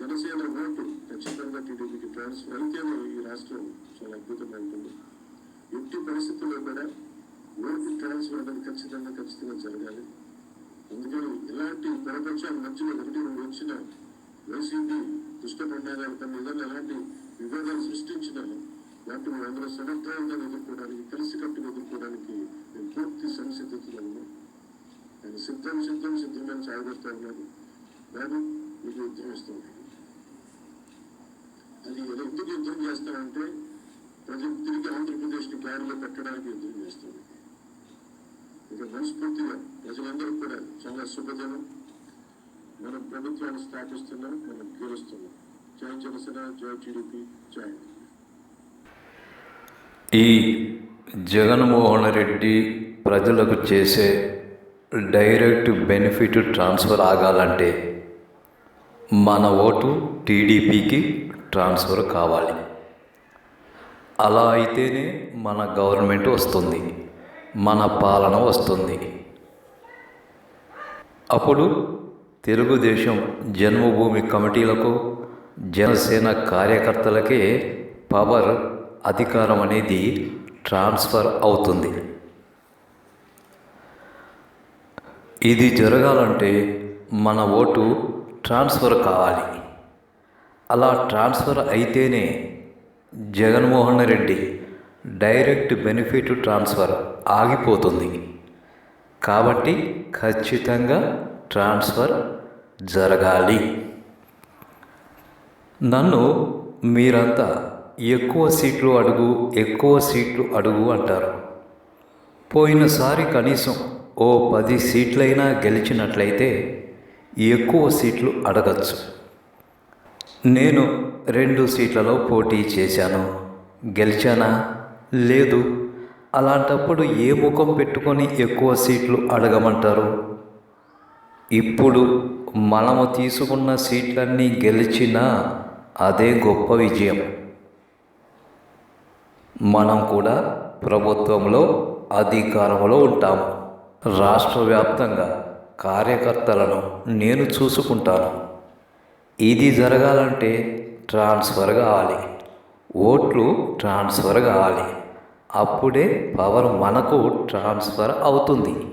Janasena vote ఖచ్చితంగా టీడీపీకి transfer అయితేనే ఈ రాష్ట్రం చాలా అద్భుతంగా ఉంటుంది. ఎట్టి పరిస్థితుల్లో కూడా ఓటు ట్రాన్స్ఫర్ అనేది ఖచ్చితంగా ఖచ్చితంగా జరగాలి. అందుకని ఎలాంటి పరపక్షాల మధ్యలో ఒకటి రెండు వచ్చిన వైసీపీ దుష్ట తన కన్నా ఏదైనా ఎలాంటి వివాదాలు సృష్టించినా వాటిని అందరూ సమర్థంగా ఎదుర్కోవడానికి కలిసికట్టుగా ఎదుర్కోవడానికి మేము పూర్తి సంసిద్ధతలో ఉన్నాం ఆయన సిద్ధం సిద్ధం సిద్ధమని సాగబడతా ఉన్నాను. నేను మీకు ఉద్యమిస్తున్నాను అది ఎందుకు యుద్ధం చేస్తామంటే ప్రజలు తిరిగి ఆంధ్రప్రదేశ్ని గాడిలో పెట్టడానికి యుద్ధం చేస్తాం ఇక మనస్ఫూర్తిగా ప్రజలందరూ కూడా చాలా శుభదినం. మనం ప్రభుత్వాన్ని స్థాపిస్తున్నాం మనం గెలుస్తున్నాం. జై జనసేన జై టీడీపీ జై ఈ జగన్మోహన్ రెడ్డి ప్రజలకు చేసే డైరెక్ట్ బెనిఫిట్ ట్రాన్స్ఫర్ ఆగాలంటే మన ఓటు టీడీపీకి ట్రాన్స్ఫర్ కావాలి. అలా అయితేనే మన గవర్నమెంట్ వస్తుంది. మన పాలన వస్తుంది. అప్పుడు తెలుగుదేశం జన్మభూమి కమిటీలకు జనసేన కార్యకర్తలకే పవర్ అధికారం అనేది ట్రాన్స్ఫర్ అవుతుంది. ఇది జరగాలంటే మన ఓటు ట్రాన్స్ఫర్ కావాలి. అలా ట్రాన్స్ఫర్ అయితేనే Jaganmohan Reddy direct benefit transfer ఆగిపోతుంది. కాబట్టి ఖచ్చితంగా ట్రాన్స్ఫర్ జరగాలి. నన్ను మీరంతా ఎక్కువ సీట్లు అడుగు ఎక్కువ సీట్లు అడుగు అంటారు. పోయినసారి కనీసం ఓ పది సీట్లైనా గెలిచినట్లయితే ఎక్కువ సీట్లు అడగచ్చు. నేను రెండు సీట్లలో పోటీ చేశాను. గెలిచానా? లేదు. అలాంటప్పుడు ఏ ముఖం పెట్టుకొని ఎక్కువ సీట్లు అడగమంటారు? ఇప్పుడు మనము తీసుకున్న సీట్లన్నీ గెలిచినా అదే గొప్ప విజయం. మనం కూడా ప్రభుత్వంలో అధికారంలో ఉంటాము రాష్ట్ర వ్యాప్తంగా కార్యకర్తలను నేను చూసుకుంటాను. ఇది జరగాలంటే ట్రాన్స్ఫర్ కావాలి. ఓట్లు ట్రాన్స్ఫర్ కావాలి. అప్పుడే పవర్ మనకు ట్రాన్స్ఫర్ అవుతుంది.